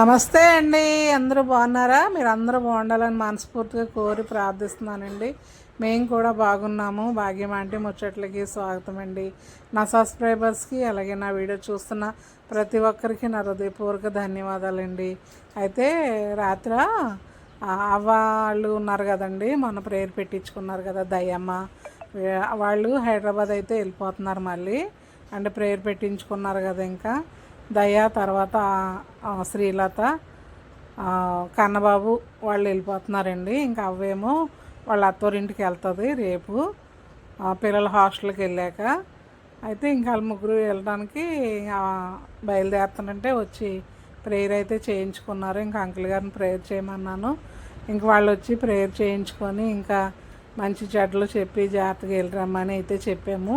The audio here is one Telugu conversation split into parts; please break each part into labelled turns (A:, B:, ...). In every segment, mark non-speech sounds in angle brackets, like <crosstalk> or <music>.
A: నమస్తే అండి. అందరూ బాగున్నారా? మీరు అందరూ బాగుండాలని మనస్ఫూర్తిగా కోరి ప్రార్థిస్తున్నానండి. మేము కూడా బాగున్నాము. భాగ్యం అంటే ముచ్చట్లకి స్వాగతం అండి. నా సబ్స్క్రైబర్స్కి అలాగే నా వీడియో చూస్తున్న ప్రతి ఒక్కరికి నా హృదయపూర్వక ధన్యవాదాలండి. అయితే రాత్ర అవ్వ వాళ్ళు ఉన్నారు కదండి. మన ప్రేయర్ పెట్టించుకున్నారు కదా దయ్యమ్మ. వాళ్ళు హైదరాబాద్ అయితే వెళ్ళిపోతున్నారు మళ్ళీ. అంటే ప్రేయర్ పెట్టించుకున్నారు కదా ఇంకా. దయ తర్వాత శ్రీలత కన్నబాబు వాళ్ళు వెళ్ళిపోతున్నారండి. ఇంకా అవేమో వాళ్ళ అత్తోరింటికి వెళ్తుంది రేపు. పిల్లల హాస్టల్కి వెళ్ళాక. అయితే ఇంకా వాళ్ళ ముగ్గురు వెళ్ళడానికి ఆ, బయలుదేరుతానంటే వచ్చి ప్రేయర్ అయితే చేయించుకున్నారు. ఇంకా అంకుల్ గారిని ప్రేయర్ చేయమన్నాను. ఇంక వాళ్ళు వచ్చి ప్రేయర్ చేయించుకొని ఇంకా మంచి చెడ్లు చెప్పి జాగ్రత్తగా వెళ్ళి రమ్మని అయితే చెప్పాము.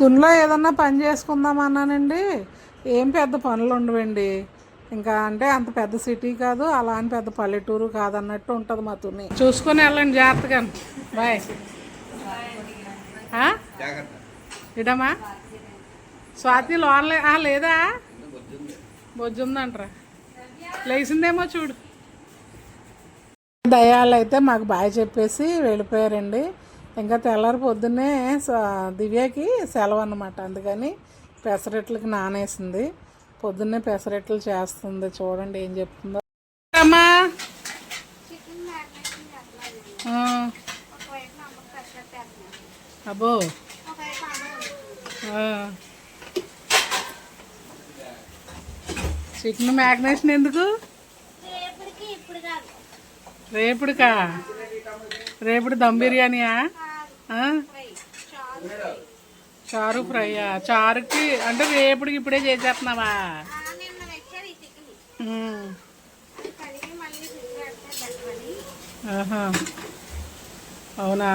A: తునిలో ఏదన్నా పని చేసుకుందాం అన్నానండి. ఏం పెద్ద పనులు ఉండవండి. ఇంకా అంటే అంత పెద్ద సిటీ కాదు అలా అని పెద్ద పల్లెటూరు కాదన్నట్టు ఉంటుంది మా తుని. చూసుకొని వెళ్ళండి జాగ్రత్తగా. బాయ్. ఇడమా స్వాతి లోన్ లేదా? బొజ్జుందంటరా. లేచిందేమో చూడు. దయాలైతే మాకు బాయ్ చెప్పేసి వెళ్ళిపోయారండి. ఇంకా తెల్లారి పొద్దున్నే దివ్యకి సెలవు అన్నమాట. అందుకని పెసరట్లకి నానేసింది. పొద్దున్నే పెసరట్లు చేస్తుంది. చూడండి ఏం చెప్తుందో. అమ్మా! అబ్బో. చికెన్ మ్యాగ్నేషన్ ఎందుకు? రేపుడుకా? రేపుడు దమ్ బిర్యానీయా? చారు ఫ్రైయా? చారుకి అంటే రేపుడికి ఇప్పుడే చేసేస్తున్నావా? అవునా?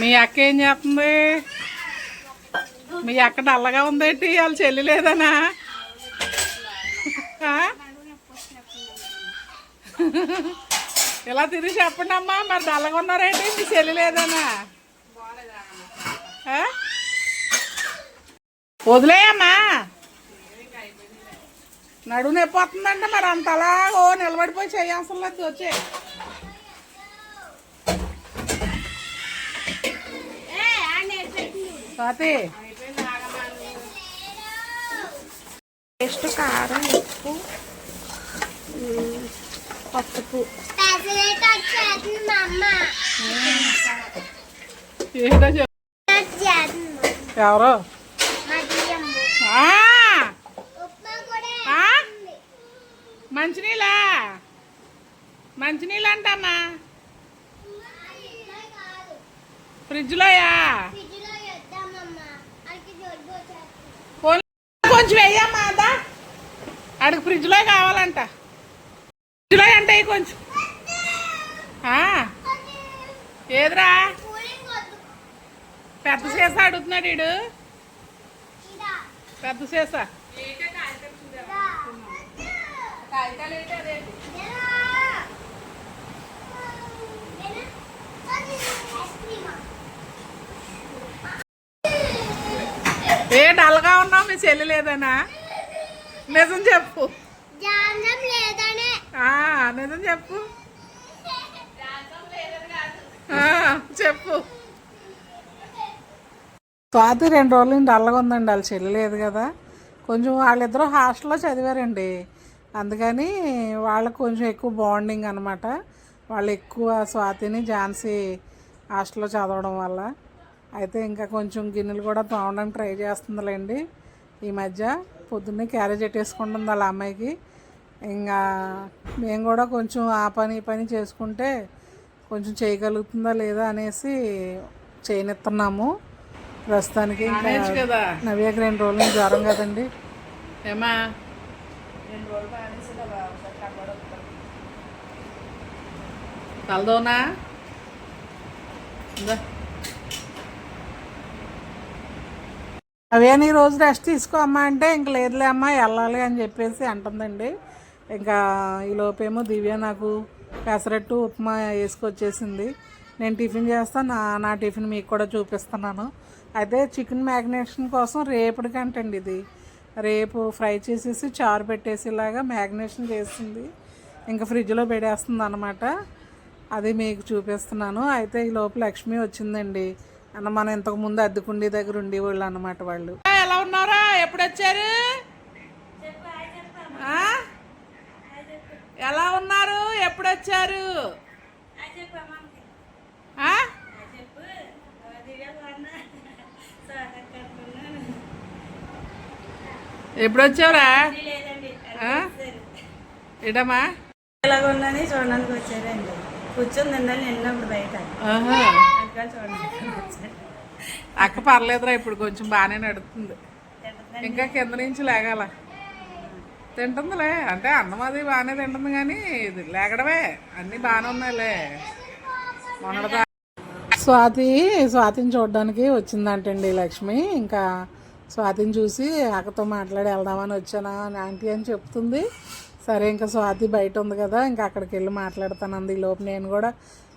A: మీ అక్క ఏం చేస్తుంది? మీ అక్క డల్లగా ఉందేంటి వాళ్ళు చెల్లి లేదనా? ఇలా తిరిగి చెప్పండి అమ్మా? మరి డల్లగా ఉన్నారేంటి? మీ చెల్లి లేదనా? వదిలేయమ్మా. నడువు నొప్పి వస్తుందంటే మరి అంత అలా ఓ నిలబడిపోయి చేయాల్సిన లేదు వచ్చే. స్వాతి.
B: టేస్ట్ కారం ఉప్పు పసుపు.
A: ఎవరు? మంచినీళ్ళ మంచినీళ్ళా మంచినీళ్ళు అంటమ్మా ఫ్రిడ్జ్లోయా? కొంచెం వెయ్యమ్మా అదా? ఫ్రిడ్జ్లో కావాలంట. ఫ్రిడ్జ్లో అంటే కొంచెం ఏదిరా? పెద్ద సీసా అడుగుతున్నాడు వీడు పెద్ద సీసా. ఏ డల్గా ఉన్నావు? మీ చెల్లి లేదనా? నిజం చెప్పు. నిజం చెప్పు ఆ, చెప్పు. స్వాతి రెండు రోజులు నుండి అల్లగా ఉందండి వాళ్ళ చెల్లి లేదు కదా. కొంచెం వాళ్ళిద్దరూ హాస్టల్లో చదివారండి. అందుకని వాళ్ళకు కొంచెం ఎక్కువ బాండింగ్ అనమాట వాళ్ళు ఎక్కువ స్వాతిని ఝాన్సీ హాస్టల్లో చదవడం వల్ల. అయితే ఇంకా కొంచెం గిన్నెలు కూడా తోమడానికి ట్రై చేస్తుందిలేండి. ఈ మధ్య పొద్దున్నే క్యారేజ్ ఎట్టేసుకుంటుంది వాళ్ళ అమ్మాయికి. ఇంకా మేము కూడా కొంచెం ఆ పని ఈ పని చేసుకుంటే కొంచెం చేయగలుగుతుందా లేదా అనేసి చేయనిస్తున్నాము ప్రస్తుతానికి ఇంకా నవ్యకి రెండు రోజులు నుంచి జ్వరం కదండి. ఏమా? తలదోనా. అవేని రోజు రెస్ట్ తీసుకో అమ్మా అంటే ఇంక లేదులే అమ్మా వెళ్ళాలి అని చెప్పేసి అంటుందండి. ఇంకా ఈ లోపేమో దివ్య నాకు పెసరట్టు ఉప్మా వేసుకొచ్చేసింది. నేను టిఫిన్ చేస్తాను నా నా టిఫిన్ మీకు కూడా చూపిస్తున్నాను. అయితే చికెన్ మ్యాగ్నేషన్ కోసం రేపటికంటండి ఇది. రేపు ఫ్రై చేసేసి చారు పెట్టేసేలాగా మ్యాగ్నేషన్ చేసింది. ఇంకా ఫ్రిడ్జ్లో పెడేస్తుంది అనమాట అది మీకు చూపిస్తున్నాను. అయితే ఈ లోపు లక్ష్మి వచ్చిందండి. అన్న మనం ఇంతకు ముందు అద్దెకుండి దగ్గర ఉండేవాళ్ళు అనమాట వాళ్ళు. ఎలా ఉన్నారా? ఎప్పుడు వచ్చారు ఆ? ఎలా ఉన్నారు ఎప్పుడు వచ్చారు? ఆ? ఎప్పుడు వచ్చావురా ఆ? ఇడమా
C: ఎలాగ ఉందని చూడడానికి వచ్చారండి. కూర్చొని తిన్నాను వెళ్ళినప్పుడు బయట.
A: అక్క పర్లేదురా ఇప్పుడు కొంచెం బాగానే నడుస్తుంది ఇంకా కింద నుంచి లేగాల. తింటుందిలే. అంటే అన్నం అది బాగానే తింటుంది కానీ ఇది లేకడమే. అన్నీ బాగానే ఉన్నాయిలే. మొన్నటిదా స్వాతి స్వాతిని చూడడానికి వచ్చిందంటండి లక్ష్మి. ఇంకా స్వాతిని చూసి అక్కతో మాట్లాడి వెళ్దామని వచ్చానా అని ఆంటీ అని చెప్తుంది. సరే ఇంకా స్వాతి బయట ఉంది కదా ఇంకా అక్కడికి వెళ్ళి మాట్లాడతానంది. ఈ లోపు నేను కూడా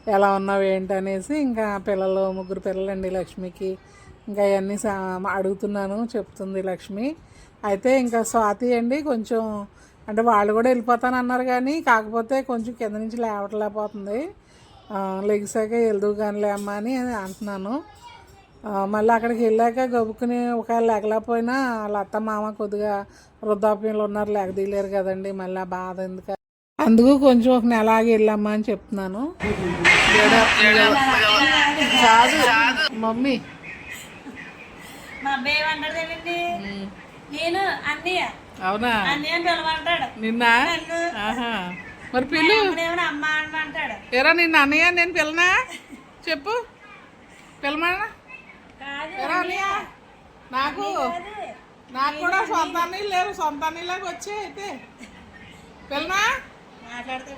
A: ఎలా ఉన్నావు ఏంటి అనేసి ఇంకా పిల్లలు ముగ్గురు పిల్లలండి లక్ష్మికి. ఇంకా అవన్నీ సా- అడుగుతున్నాను చెప్తుంది లక్ష్మి. అయితే ఇంకా స్వాతి అండి కొంచెం అంటే వాళ్ళు కూడా వెళ్ళిపోతానన్నారు కానీ కాకపోతే కొంచెం కింద నుంచి లేవట్లేకపోతుంది. లెగిసాక వెళ్దు కానీ అమ్మా అని అంటున్నాను. మళ్ళీ అక్కడికి వెళ్ళాక గబుక్కుని ఒకవేళ లేకలేకపోయినా వాళ్ళ అత్త మామ కొద్దిగా వృద్ధాప్యంలో ఉన్నారు లేకదీయలేరు కదండి మళ్ళీ ఆ బాధ ఎందుకు? అందుకు కొంచెం ఒక నెల ఆగి వెళ్ళమ్మా అని చెప్తున్నాను. కాదు మమ్మీ.
C: నేను అన్నయ్య.
A: అవునా?
C: అన్నయ్య అని పిలవంటాడు
A: నిన్న? ఆహా. మరి పిల్లు?
C: అమ్మ అనమంటాడు
A: ఎరా నిన్న అన్నయ్య నేను పిల్లనా చెప్పు. పిల్లమా
C: కాదు
A: ఎరా అన్నయ్య. నాకు నాకు కూడా సొంత అన్నయ్య. లేరు. సొంత అన్నయ్యలాగా వచ్చే అయితే. పిల్లనా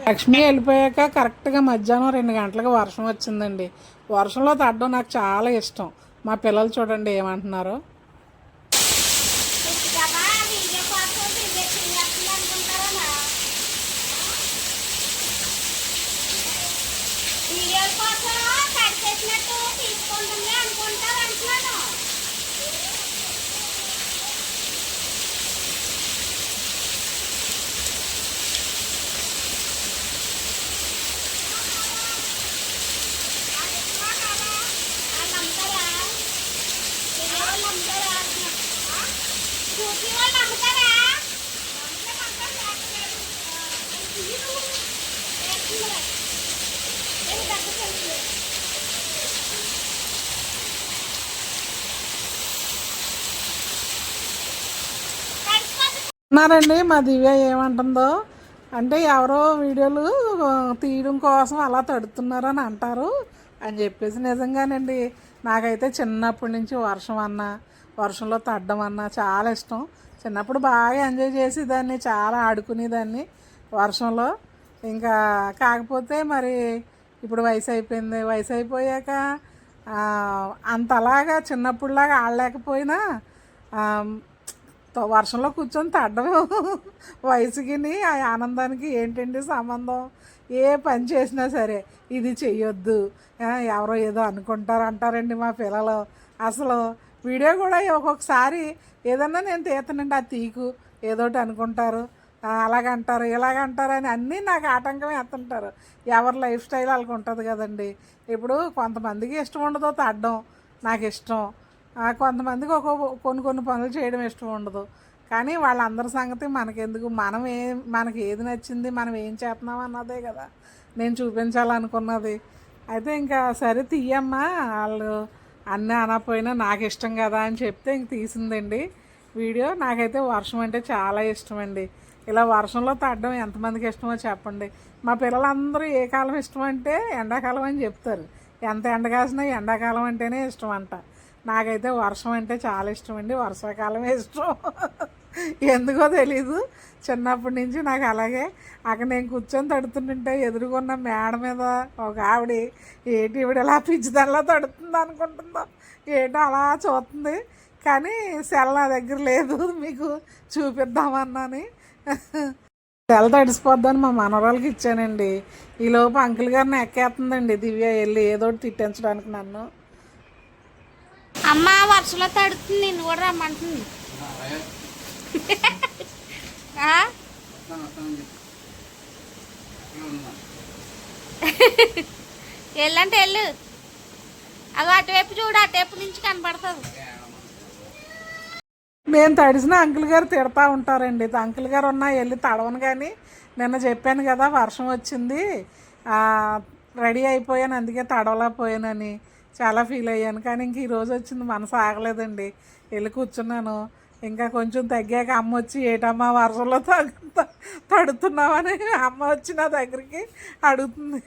A: లక్ష్మి వెళ్ళిపోయాక కరెక్ట్గా మధ్యాహ్నం రెండు గంటలకు వర్షం వచ్చిందండి. వర్షంలో తడ్డం నాకు చాలా ఇష్టం. మా పిల్లలు చూడండి ఏమంటున్నారు
B: పుట్టుకమా వీడియో కోసం వీడియో చేయాల్సింది అనుకుంటారా వీడియోల కోసం కట్ చేసినట్టు తీసుకుంటుంది అనుకుంటారు అంటున్నాను వాళ్ళు అమ్ముతారా వీడియో వాళ్ళు అమ్ముతారా స్కూటీ వాళ్ళు అమ్ముతారా
A: ఉన్నారండి మా దివ్య ఏమంటుందో అంటే ఎవరో వీడియోలు తీయడం కోసం అలా తడుతున్నారు అని అంటారు అని చెప్పేసి నిజంగానండి. నాకైతే చిన్నప్పటి నుంచి వర్షం అన్నా వర్షంలో తడ్డం అన్నా చాలా ఇష్టం. చిన్నప్పుడు బాగా ఎంజాయ్ చేసేదాన్ని చాలా ఆడుకునేదాన్ని వర్షంలో. ఇంకా కాకపోతే మరి ఇప్పుడు వయసు అయిపోయింది. వయసు అయిపోయాక అంతలాగా చిన్నప్పుడులాగా ఆడలేకపోయినా వర్షంలో కూర్చొని తడ్డం <laughs> వయసుకి ఆ ఆనందానికి ఏంటండి సంబంధం? ఏ పని చేసినా సరే ఇది చెయ్యొద్దు. ఎవరో ఏదో అనుకుంటారు అంటారండి మా పిల్లలు. అసలు వీడియో కూడా ఒక్కొక్కసారి ఏదన్నా నేను తీతనండి ఆ తీకు ఏదోటి అనుకుంటారు. అలాగంటారు ఇలాగంటారు అని అన్నీ నాకు ఆటంకం వేస్తుంటారు. ఎవరి లైఫ్ స్టైల్ వాళ్ళకి ఉంటుంది కదండి. ఇప్పుడు కొంతమందికి ఇష్టం ఉండదో తడ్డం నాకు ఇష్టం కొంతమందికి ఒక కొన్ని కొన్ని పనులు చేయడం ఇష్టం ఉండదు. కానీ వాళ్ళందరి సంగతి మనకెందుకు? మనం ఏ మనకి ఏది నచ్చింది మనం ఏం చేస్తున్నాం అన్నదే కదా. నేను చూపించాలనుకున్నది. అయితే ఇంకా సరే తీయమ్మా వాళ్ళు అన్నీ అనకపోయినా నాకు ఇష్టం కదా అని చెప్తే ఇంక తీసిందండి. వీడియో నాకైతే వర్షం అంటే చాలా ఇష్టం అండి ఇలా వర్షంలో తడడం ఎంతమందికి ఇష్టమో చెప్పండి. మా పిల్లలందరూ ఏ కాలం ఇష్టం అంటే ఎండాకాలం అని చెప్తారు. ఎంత ఎండ కాసినా ఎండాకాలం అంటేనే ఇష్టం అంట. నాకైతే వర్షం అంటే చాలా ఇష్టం అండి వర్షాకాలమే ఇష్టం. ఎందుకో తెలీదు. చిన్నప్పటి నుంచి నాకు అలాగే. అక్కడ నేను కూర్చొని తడుతుంటే ఎదురుకున్న మేడ మీద ఒక ఆవిడ ఏటి ఈవిడ ఇలా పిచ్చిదల్లా తడుతుంది అనుకుంటుందో? ఏటో అలా చూస్తుంది. కానీ సెల్ నా దగ్గర లేదు. మీకు చూపిద్దామన్నాని. సెల్ తడిసిపోద్దని మా మనవరాలకి ఇచ్చానండి. ఈలోపు అంకుల్ గారిని ఎక్కేస్తుందండి దివ్య వెళ్ళి ఏదో తిట్టించడానికి నన్ను.
B: అమ్మ వర్షంలో తడుతుంది నిన్ను కూడా రమ్మంటుంది. వెళ్ళంటే వెళ్ళు. అగో అటువైపు చూడు అటువైపు నుంచి కనపడుతుంది
A: మేము తడిసిన అంకుల్ గారు తిడతా ఉంటారండి. అంకుల్ గారు ఉన్నా వెళ్ళి తడవను కానీ నిన్న చెప్పాను కదా వర్షం వచ్చింది. రెడీ అయిపోయాను అందుకే తడవలేకపోయానని. చాలా ఫీల్ అయ్యాను. కానీ ఇంక ఈరోజు వచ్చింది మనసు ఆగలేదండి. వెళ్ళి కూర్చున్నాను. ఇంకా కొంచెం తగ్గాక అమ్మ వచ్చి ఏటమ్మా వర్షంలో తగ్గు తడుతున్నామని అమ్మ వచ్చి నా దగ్గరికి అడుగుతుంది.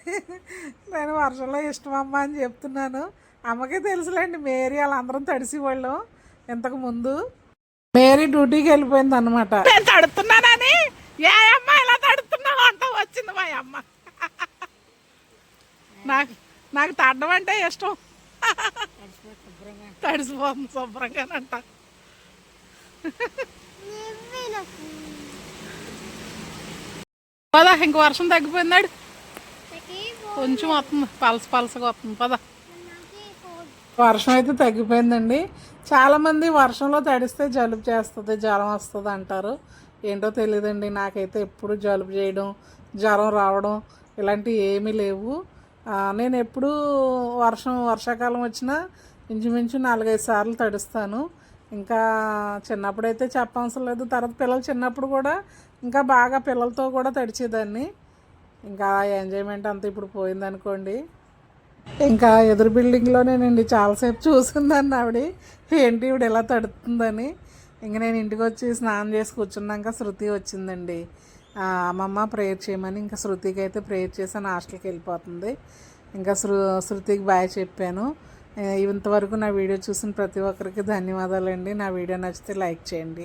A: నేను వర్షంలో ఇష్టమమ్మా అని చెప్తున్నాను. అమ్మకే తెలుసులేండి మేరీ వాళ్ళందరం తడిసేవాళ్ళం ఇంతకు ముందు మేరీ డ్యూటీకి వెళ్ళిపోయింది అనమాట నేను తడుతున్నానని? ఏ అమ్మ ఇలా తడుతున్నావు అంట వచ్చింది మా అమ్మ. నాకు నాకు తడడం అంటే ఇష్టం. తడిసిపోతుంది శుభ్రంగానంట పద ఇంక వర్షం తగ్గిపోయిందాడు. కొంచెం వస్తుంది పలస పలసగా వస్తుంది పద. వర్షం అయితే తగ్గిపోయిందండి. చాలామంది వర్షంలో తడిస్తే జలుబు చేస్తుంది జ్వరం వస్తుంది అంటారు. ఏంటో తెలియదండి నాకైతే ఎప్పుడు జలుబు చేయడం జ్వరం రావడం ఇలాంటివి ఏమీ లేవు. నేను ఎప్పుడు వర్షం వర్షాకాలం వచ్చినా ఇంచుమించు నాలుగైదు సార్లు తడుస్తాను. ఇంకా చిన్నప్పుడైతే చెప్పవసరం లేదు. తర్వాత పిల్లలు చిన్నప్పుడు కూడా ఇంకా బాగా పిల్లలతో కూడా తడిచేదాన్ని. ఇంకా ఎంజాయ్మెంట్ అంతా ఇప్పుడు పోయిందనుకోండి. ఇంకా ఎదురు బిల్డింగ్లోనేనండి చాలాసేపు చూసిందండి ఆవిడ. ఏంటి ఇవిడ ఎలా తడుతుందని. ఇంక నేను ఇంటికి వచ్చి స్నానం చేసి కూర్చున్నాక శృతి వచ్చిందండి. అమ్మమ్మ ప్రేయర్ చేయమని ఇంకా శృతికి అయితే ప్రేయర్ చేసాను హాస్టల్కి వెళ్ళిపోతుంది. ఇంకా శృ శృతికి బాయ్ చెప్పాను. ఇంతవరకు నా వీడియో చూసిన ప్రతి ఒక్కరికి ధన్యవాదాలండి. నా వీడియో నచ్చితే లైక్ చేయండి.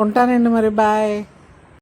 A: ఉంటానండి మరి. బాయ్.